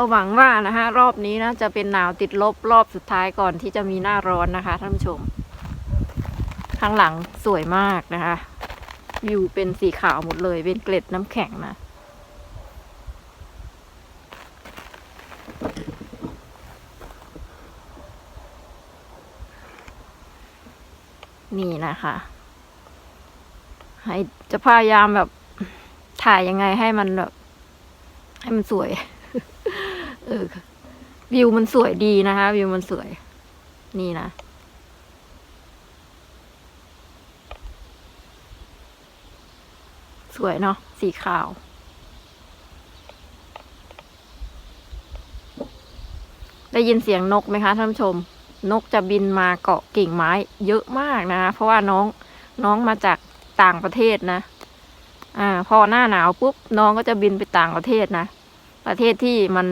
ก็หวังว่านะคะรอบนี้นะจะเป็นหนาวติดลบรอบสุดท้ายก่อนที่จะมีหน้าร้อนนะคะท่านผู้ชม ข้างหลังสวยมากนะคะวิวเป็นสีขาวหมดเลยเป็นเกล็ดน้ำแข็งนะนี่นะคะ ให้จะพยายามแบบถ่ายยังไงให้มันแบบ ให้มันสวย เออวิวมันสวยดีนะคะ วิวมันสวย นี่นะสวยเนาะสีขาว ได้ยินเสียงนกไหมคะท่านผู้ชม นกจะบินมาเกาะกิ่งไม้เยอะมากนะคะเพราะว่าน้องน้องมาจากต่างประเทศนะอ่าพอหน้าหนาวปุ๊บน้องก็จะบินไปต่างประเทศนะ ประเทศที่มัน